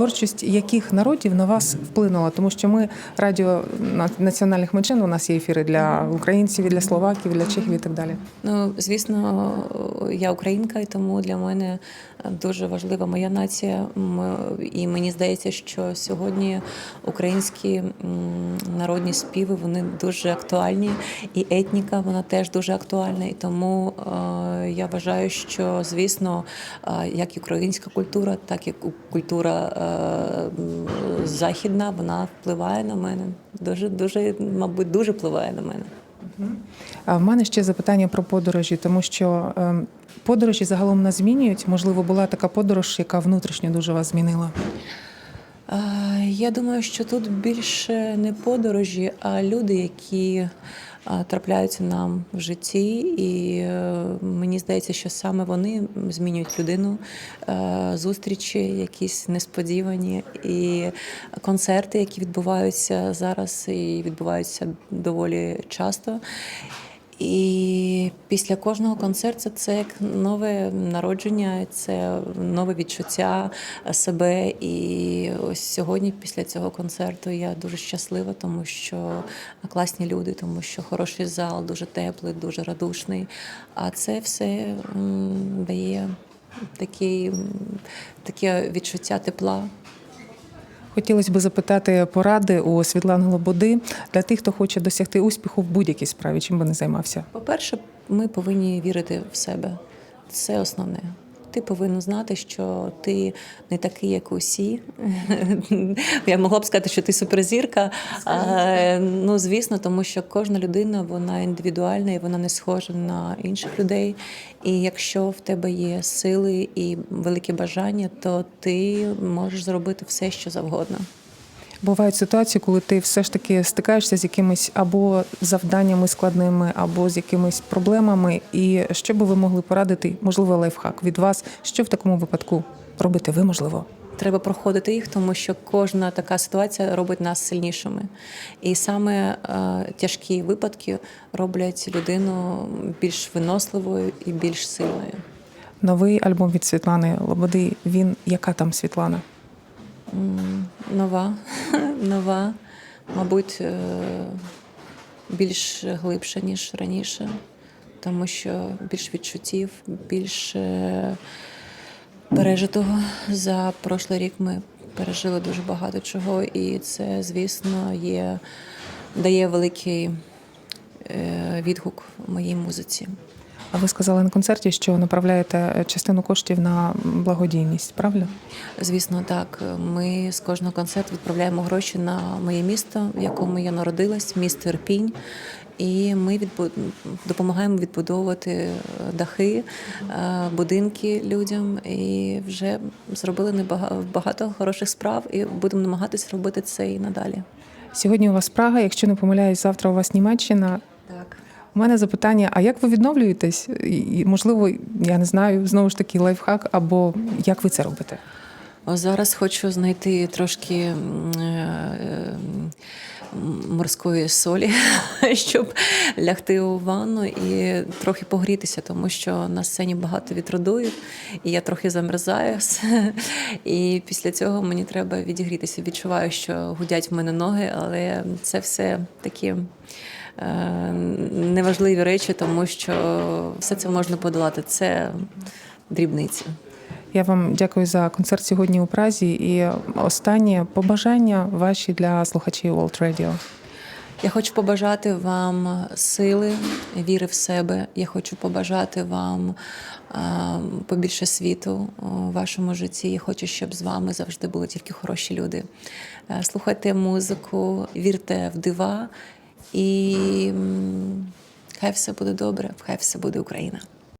творчість яких народів на вас вплинула? Тому що ми радіо національних меншин, у нас є ефіри для українців, і для словаків, і для чехів і так далі. Ну, звісно, я українка, і тому для мене дуже важлива моя нація. І мені здається, що сьогодні українські народні співи вони дуже актуальні, і етніка вона теж дуже актуальна. І тому е, я вважаю, що звісно, е, як українська культура, так і культура е, західна, вона впливає на мене. Дуже, дуже, мабуть, дуже впливає на мене. А в мене ще запитання про подорожі, тому що ем, подорожі загалом нас змінюють. Можливо, була така подорож, яка внутрішньо дуже вас змінила. Е, Я думаю, що тут більше не подорожі, а люди, які е, трапляються нам в житті, і е, мені здається, що саме вони змінюють людину. Зустрічі, якісь несподівані, і концерти, які відбуваються зараз і відбуваються доволі часто. І після кожного концерту це як нове народження, це нове відчуття себе. І ось сьогодні, після цього концерту, я дуже щаслива, тому що класні люди, тому що хороший зал, дуже теплий, дуже радушний. А це все дає такий, м, таке відчуття тепла. Хотілося б запитати поради у Світлани Лободи для тих, хто хоче досягти успіху в будь-якій справі, чим би не займався. По-перше, ми повинні вірити в себе. Це основне. Ти повинен знати, що ти не такий, як усі. Я могла б сказати, що ти суперзірка. А, ну, звісно, тому що кожна людина вона індивідуальна і вона не схожа на інших людей. І якщо в тебе є сили і велике бажання, то ти можеш зробити все, що завгодно. Бувають ситуації, коли ти все ж таки стикаєшся з якимись або завданнями складними, або з якимись проблемами. І що би ви могли порадити, можливо, лайфхак від вас, що в такому випадку робити ви, можливо? Треба проходити їх, тому що кожна така ситуація робить нас сильнішими. І саме е, тяжкі випадки роблять людину більш виносливою і більш сильною. Новий альбом від Світлани Лободи. Він яка там Світлана? Нова, нова, мабуть, е, більш глибша, ніж раніше, тому що більш відчуттів, більш е, пережитого. За прошлий рік ми пережили дуже багато чого, і це, звісно, є, дає великий е, відгук моїй музиці. А ви сказали на концерті, що направляєте частину коштів на благодійність, правильно? Звісно, так. Ми з кожного концерту відправляємо гроші на моє місто, в якому я народилась, місто Ірпінь. І ми відбу... допомагаємо відбудовувати е, дахи, е, будинки людям. І вже зробили багато хороших справ, і будемо намагатися робити це і надалі. Сьогодні у вас Прага, якщо не помиляюсь, завтра у вас Німеччина. У мене запитання: а як ви відновлюєтесь? І, можливо, я не знаю, знову ж таки, лайфхак, або як ви це робите? Ось зараз хочу знайти трошки е, морської солі, щоб лягти у ванну і трохи погрітися, тому що на сцені багато вітродуїв, і я трохи замерзаю. І після цього мені треба відігрітися. Відчуваю, що гудять в мене ноги, але це все такі. Е, Неважливі речі, тому що все це можна подолати. Це дрібниці. Я вам дякую за концерт сьогодні у Празі. І останнє побажання ваші для слухачів World Radio. Я хочу побажати вам сили, віри в себе. Я хочу побажати вам а, побільше світу у вашому житті. Я хочу, щоб з вами завжди були тільки хороші люди. Е, Слухайте музику, вірте в дива, і хай все буде добре, хай все буде Україна.